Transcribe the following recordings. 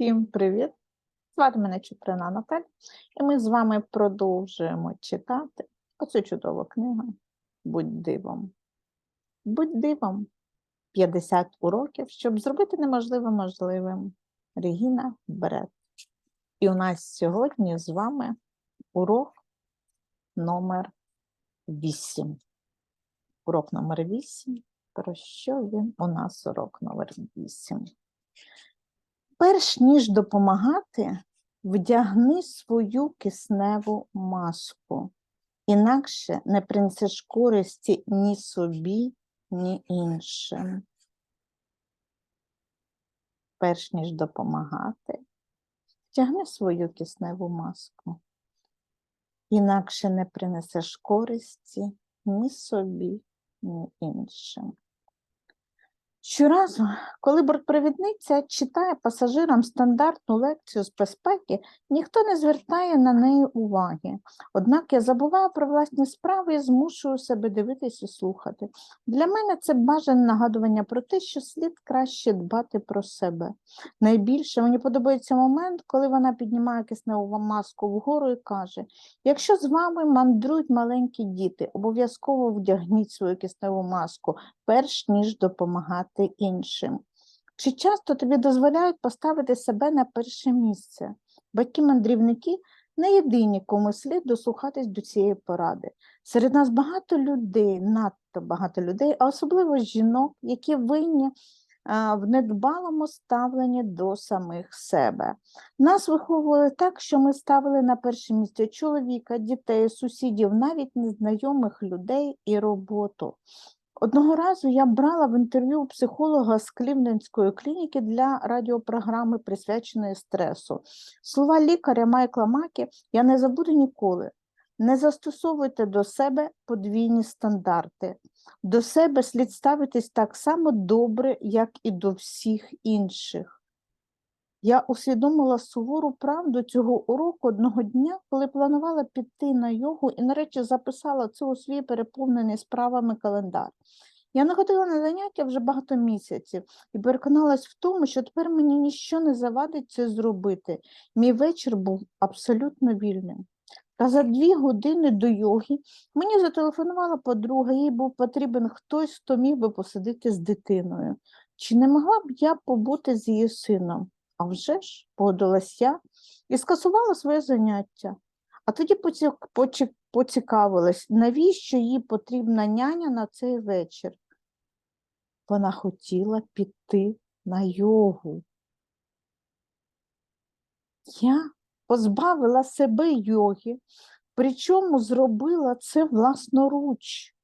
Всім привіт! Звати мене Чуприна Наталь, і ми з вами продовжуємо читати оцю чудову книгу Будь дивом. Будь дивом. 50 уроків, щоб зробити неможливе можливим. Регіна Берет. І у нас сьогодні з вами урок номер 8. Урок номер 8. Про що він у нас урок номер 8? Перш ніж допомагати, вдягни свою кисневу маску, інакше не принесеш користі ні собі, ні іншим. Перш ніж допомагати, вдягни свою кисневу маску, інакше не принесеш користі ні собі, ні іншим. Щоразу, коли бортпровідниця читає пасажирам стандартну лекцію з безпеки, ніхто не звертає на неї уваги. Однак я забуваю про власні справи і змушую себе дивитись і слухати. Для мене це бажане нагадування про те, що слід краще дбати про себе. Найбільше мені подобається момент, коли вона піднімає кисневу маску вгору і каже: якщо з вами мандрують маленькі діти, обов'язково вдягніть свою кисневу маску, перш ніж допомагати іншим. Чи часто тобі дозволяють поставити себе на перше місце? Батьки-мандрівники не єдині, кому слід дослухатись до цієї поради. Серед нас багато людей, надто багато людей, а особливо жінок, які винні в недбалому ставленні до самих себе. Нас виховували так, що ми ставили на перше місце чоловіка, дітей, сусідів, навіть незнайомих людей і роботу. Одного разу я брала в інтерв'ю психолога з Клівненської клініки для радіопрограми, присвяченої стресу. Слова лікаря Майкла Макі я не забуду ніколи. Не застосовуйте до себе подвійні стандарти. До себе слід ставитись так само добре, як і до всіх інших. Я усвідомила сувору правду цього уроку одного дня, коли планувала піти на йогу і нарешті записала це у свій переповнений справами календар. Я не ходила на заняття вже багато місяців і переконалась в тому, що тепер мені ніщо не завадить це зробити. Мій вечір був абсолютно вільним. Та за дві години до йоги мені зателефонувала подруга, їй був потрібен хтось, хто міг би посидити з дитиною. Чи не могла б я побути з її сином? А вже ж, погодилась я і скасувала своє заняття. А тоді поцікавилась, навіщо їй потрібна няня на цей вечір. Вона хотіла піти на йогу. Я позбавила себе йоги, причому зробила це власноруч.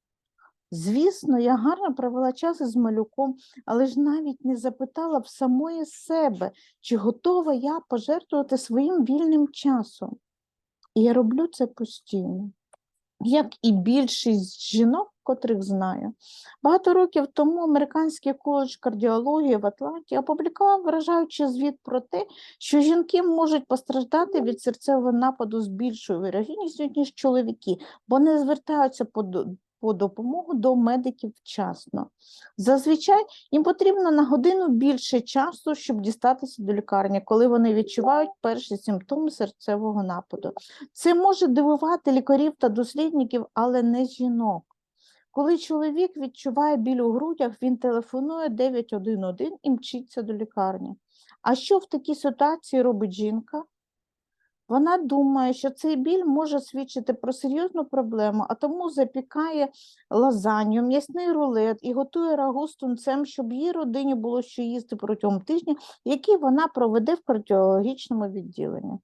Звісно, я гарно провела час із малюком, але ж навіть не запитала в самої себе, чи готова я пожертвувати своїм вільним часом. І я роблю це постійно, як і більшість жінок, котрих знаю. Багато років тому американський коледж кардіології в Атланті опублікував вражаючий звіт про те, що жінки можуть постраждати від серцевого нападу з більшою вирогідністю, ніж чоловіки, бо не звертаються по по допомогу до медиків вчасно. Зазвичай їм потрібно на годину більше часу, щоб дістатися до лікарні, коли вони відчувають перші симптоми серцевого нападу. Це може дивувати лікарів та дослідників, але не жінок. Коли чоловік відчуває біль у грудях, він телефонує 911 і мчиться до лікарні. А що в такій ситуації робить жінка? Вона думає, що цей біль може свідчити про серйозну проблему, а тому запікає лазанью, м'ясний рулет і готує рагу з тунцем, щоб її родині було що їсти протягом тижня, який вона проведе в кардіологічному відділенні.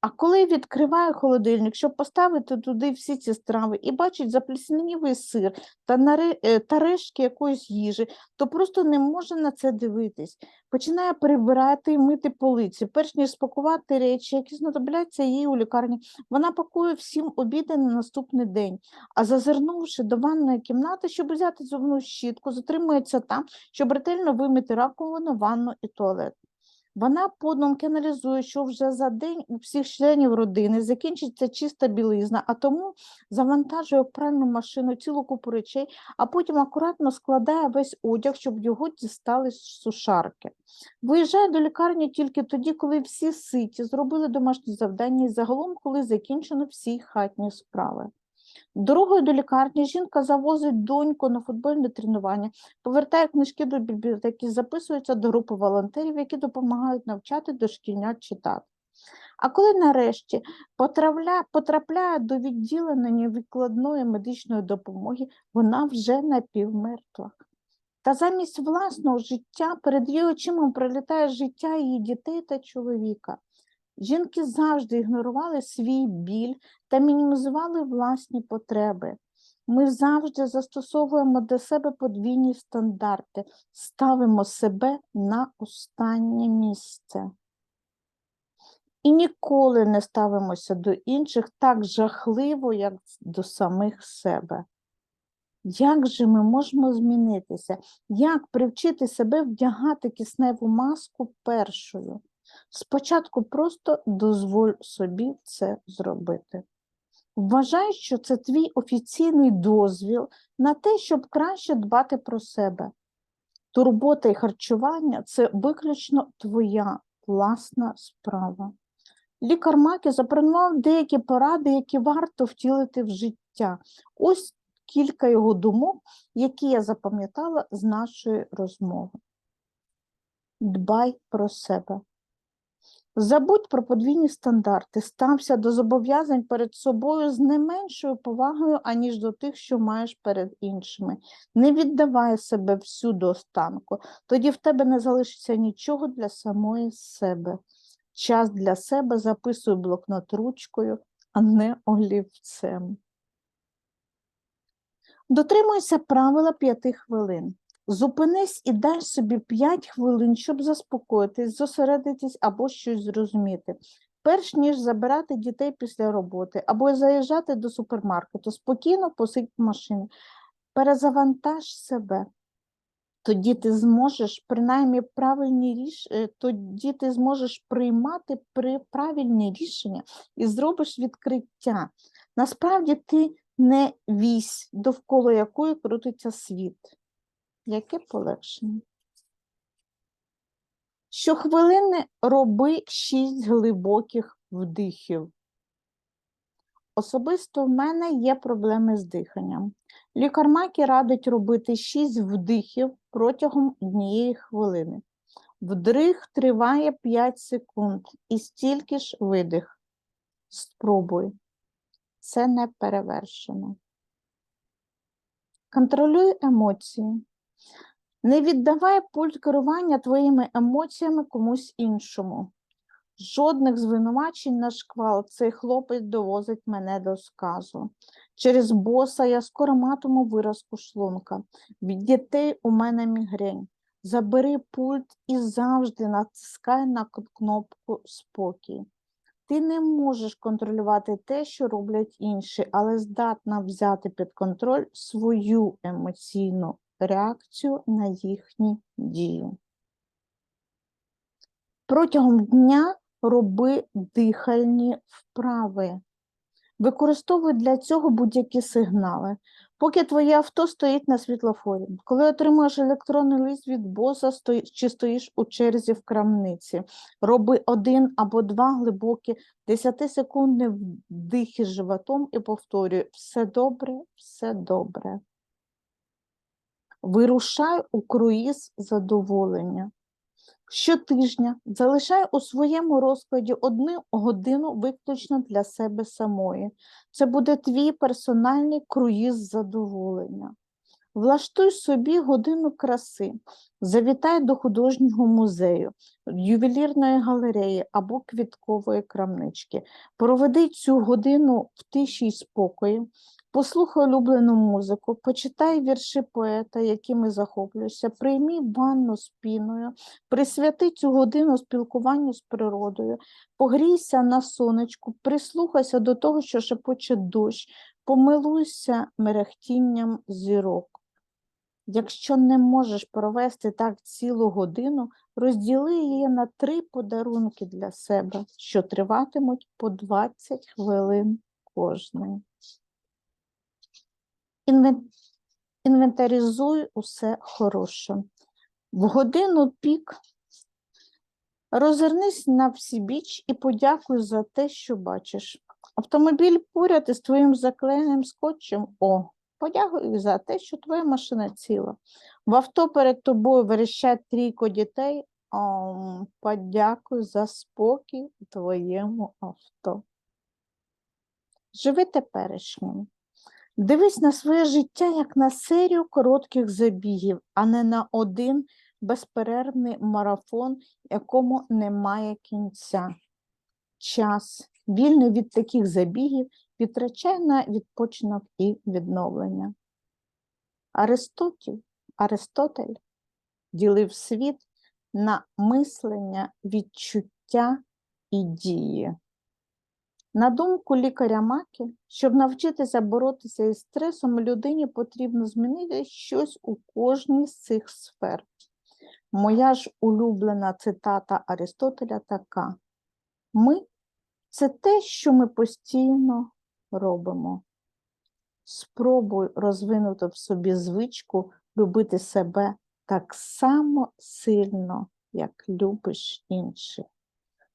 А коли відкриває холодильник, щоб поставити туди всі ці страви і бачить запліснівий сир та, е, та рештки якоїсь їжі, то просто не може на це дивитись. Починає прибирати і мити полиці, перш ніж спакувати речі, які знадобляться їй у лікарні. Вона пакує всім обіди на наступний день, а зазирнувши до ванної кімнати, щоб взяти зубну щітку, затримується там, щоб ретельно вимити раковину, ванну і туалет. Вона подумки аналізує, що вже за день у всіх членів родини закінчиться чиста білизна, а тому завантажує пральну машину цілу купу речей, а потім акуратно складає весь одяг, щоб його дістали з сушарки. Виїжджає до лікарні тільки тоді, коли всі ситі, зробили домашні завдання і загалом, коли закінчено всі хатні справи. Дорогою до лікарні жінка завозить доньку на футбольне тренування, повертає книжки до бібліотеки, записується до групи волонтерів, які допомагають навчати дошкільнят читати. А коли нарешті потрапляє, потрапляє до відділення невідкладної медичної допомоги, вона вже напівмертва. Та замість власного життя перед її очима пролітає життя її дітей та чоловіка. Жінки завжди ігнорували свій біль та мінімізували власні потреби. Ми завжди застосовуємо до себе подвійні стандарти, ставимо себе на останнє місце. І ніколи не ставимося до інших так жахливо, як до самих себе. Як же ми можемо змінитися? Як привчити себе вдягати кисневу маску першою? Спочатку просто дозволь собі це зробити. Вважай, що це твій офіційний дозвіл на те, щоб краще дбати про себе. Турбота і харчування це виключно твоя власна справа. Лікар Макі запропонував деякі поради, які варто втілити в життя. Ось кілька його думок, які я запам'ятала з нашої розмови. Дбай про себе. Забудь про подвійні стандарти, стався до зобов'язань перед собою з не меншою повагою, аніж до тих, що маєш перед іншими. Не віддавай себе всю до останку, тоді в тебе не залишиться нічого для самої себе. Час для себе записуй блокнот ручкою, а не олівцем. Дотримуйся правила п'яти хвилин. Зупинись і дай собі 5 хвилин, щоб заспокоїтись, зосередитись або щось зрозуміти. Перш ніж забирати дітей після роботи або заїжджати до супермаркету, спокійно посидь в перезавантаж себе. Тоді ти зможеш принаймні правильні ріш... е, тоді ти зможеш приймати при правильні рішення і зробиш відкриття. Насправді ти не вісь, довкола якої крутиться світ. Яке полегшення? Щохвилини роби шість глибоких вдихів. Особисто в мене є проблеми з диханням. Лікар Макі радить робити 6 вдихів протягом однієї хвилини. Вдих триває 5 секунд і стільки ж видих. Спробуй. Це не перевершено. Контролюй емоції. Не віддавай пульт керування твоїми емоціями комусь іншому. Жодних звинувачень на шквал цей хлопець довозить мене до сказу. Через боса я скоро матиму виразку шлунка. Від дітей у мене мігрень. Забери пульт і завжди натискай на кнопку спокій. Ти не можеш контролювати те, що роблять інші, але здатна взяти під контроль свою емоційну реакцію на їхні дії. Протягом дня роби дихальні вправи. Використовуй для цього будь-які сигнали. Поки твоє авто стоїть на світлофорі, коли отримуєш електронний лист від боса чи стоїш у черзі в крамниці, роби один або два глибокі 10-секундні вдихи животом і повторюй все добре, все добре. Вирушай у круїз задоволення. Щотижня залишай у своєму розкладі одну годину виключно для себе самої. Це буде твій персональний круїз задоволення. Влаштуй собі годину краси, завітай до художнього музею, ювелірної галереї або квіткової крамнички. Проведи цю годину в тиші й спокої, послухай улюблену музику, почитай вірші поета, якими захоплюєшся, приймі ванну з піною, присвяти цю годину спілкуванню з природою, погрійся на сонечку, прислухайся до того, що шепоче дощ, помилуйся мерехтінням зірок. Якщо не можеш провести так цілу годину, розділи її на три подарунки для себе, що триватимуть по 20 хвилин кожний. Інвен- Інвентаризуй усе хороше. В годину пік розвернись на всібіч і подякуй за те, що бачиш. Автомобіль поряд із твоїм заклеєним скотчем. О, подякуй за те, що твоя машина ціла. В авто перед тобою верещать трійко дітей. О, подякуй за спокій твоєму авто. Живи теперішнім. Дивись на своє життя як на серію коротких забігів, а не на один безперервний марафон, якому немає кінця. Час, вільний від таких забігів, відтрачай на відпочинок і відновлення. Аристотель, Аристотель ділив світ на мислення, відчуття і дії. На думку лікаря Макі, щоб навчитися боротися із стресом, людині потрібно змінити щось у кожній з цих сфер. Моя ж улюблена цитата Аристотеля така: Ми це те, що ми постійно робимо. Спробуй розвинути в собі звичку любити себе так само сильно, як любиш інших.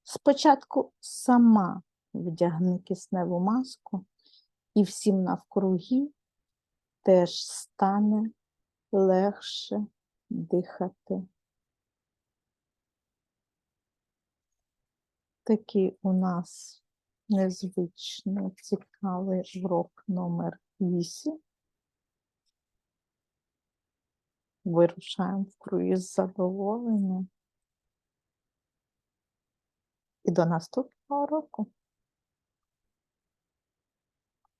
Спочатку сама вдягни кисневу маску, і всім навкруги теж стане легше дихати. Такий у нас незвичний, цікавий урок номер 8. Вирушаємо в круїз задоволення. І до наступного року.